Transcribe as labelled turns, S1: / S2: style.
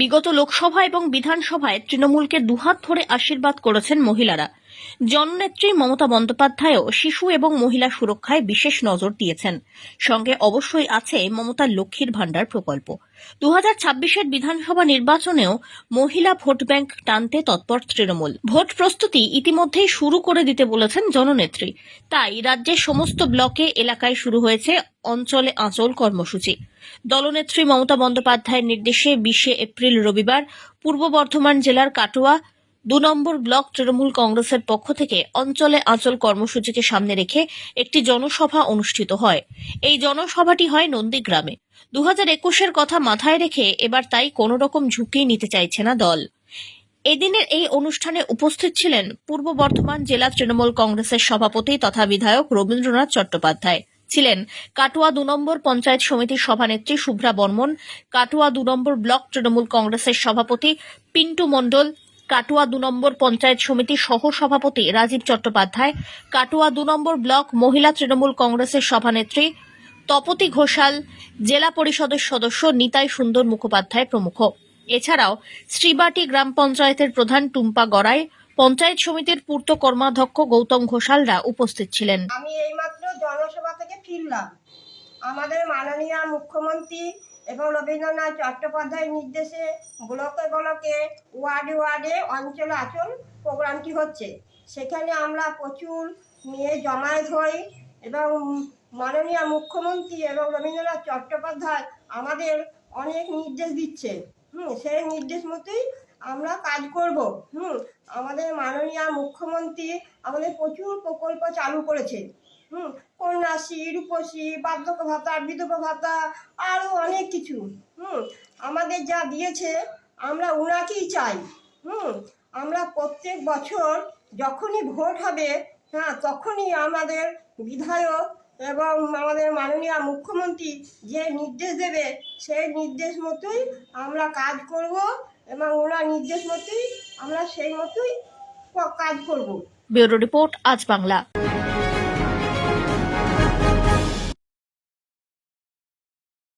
S1: বিগত লোকসভা এবং বিধানসভায় তৃণমূলকে দুহাত ধরে আশীর্বাদ করেছেন মহিলারা। জননেত্রী মমতা বন্দ্যোপাধ্যায়ও শিশু এবং মহিলা সুরক্ষায় বিশেষ নজর দিয়েছেন। সঙ্গে অবশ্যই আছে মমতার লক্ষ্মীর ভাণ্ডার প্রকল্প। দু হাজার ছাব্বিশের বিধানসভা নির্বাচনেও মহিলা ভোট ব্যাংক টানতে তৎপর তৃণমূল। ভোট প্রস্তুতি ইতিমধ্যেই শুরু করে দিতে বলেছেন জননেত্রী। তাই রাজ্যের সমস্ত ব্লকে এলাকায় শুরু হয়েছে অঞ্চলে আঁচল কর্মসূচি। দলনেত্রী মমতা বন্দ্যোপাধ্যায়ের নির্দেশে বিশে এপ্রিল রবিবার পূর্ব বর্ধমান জেলার কাটোয়া দু নম্বর ব্লক তৃণমূল কংগ্রেসের পক্ষ থেকে অঞ্চলে আঁচল কর্মসূচিকে সামনে রেখে একটি জনসভা অনুষ্ঠিত হয়। এই জনসভাটি হয় নন্দীগ্রামে। দু হাজার একুশের কথা মাথায় রেখে এবার তাই কোনো রকম ঝুঁকি নিতে চাইছে না দল। এদিনের এই অনুষ্ঠানে উপস্থিত ছিলেন পূর্ব বর্ধমান জেলা তৃণমূল কংগ্রেসের সভাপতি তথা বিধায়ক রবীন্দ্রনাথ চট্টোপাধ্যায়। ছিলেন কাটোয়া দু নম্বর পঞ্চায়েত সমিতির সভানেত্রী শুভ্রা বর্মন, কাটোয়া দু নম্বর ব্লক তৃণমূল কংগ্রেসের সভাপতি পিন্টু মণ্ডল কাটোয়া দু নম্বর পঞ্চায়েত সমিতির সহ সভাপতি রাজীব চট্টোপাধ্যায়, কাটুয়া দু নম্বর ব্লক মহিলা তৃণমূল কংগ্রেসের সভানেত্রী তপতি ঘোষাল, জেলা পরিষদের সদস্য নিতাই সুন্দর মুখোপাধ্যায় প্রমুখ। এছাড়াও শ্রীবাটি গ্রাম পঞ্চায়েতের প্রধান টুম্পা গড়াই, পঞ্চায়েত সমিতির পূর্ত কর্মাধ্যক্ষ গৌতম ঘোষালরা উপস্থিত ছিলেন।
S2: আমি এইমাত্র জনসভা থেকে ফিরলাম। আমাদের মাননীয় মুখ্যমন্ত্রী এবং রবীন্দ্রনাথ চট্টোপাধ্যায়ের নির্দেশে ব্লকে ব্লকে, ওয়ার্ডে ওয়ার্ডে অঞ্চল আচল প্রোগ্রামটি হচ্ছে। সেখানে আমরা প্রচুর মেয়ে জমায়েত হই এবং মাননীয় মুখ্যমন্ত্রী এবং রবীন্দ্রনাথ চট্টোপাধ্যায় আমাদের অনেক নির্দেশ দিচ্ছে। হুম, সেই নির্দেশ মতোই আমরা কাজ করব। হুম, আমাদের মাননীয় মুখ্যমন্ত্রী আমাদের প্রচুর প্রকল্প চালু করেছে হুম, কন্যাশ্রী, রূপশ্রী বার্ধক্য ভাতা বিধবা ভাতা আরও অনেক কিছু। হুম, আমাদের যা দিয়েছে, আমরা ওনাকেই চাই। হুম, আমরা প্রত্যেক বছর যখনই ভোট হবে হ্যাঁ তখনই আমাদের বিধায়ক এবং আমাদের মাননীয় মুখ্যমন্ত্রী যে নির্দেশ দেবে, সেই নির্দেশ মতোই আমরা কাজ করব এবং ওনার নির্দেশ মতোই আমরা সেই মতোই কাজ করব।
S1: ব্যুরো রিপোর্ট, আজ বাংলা।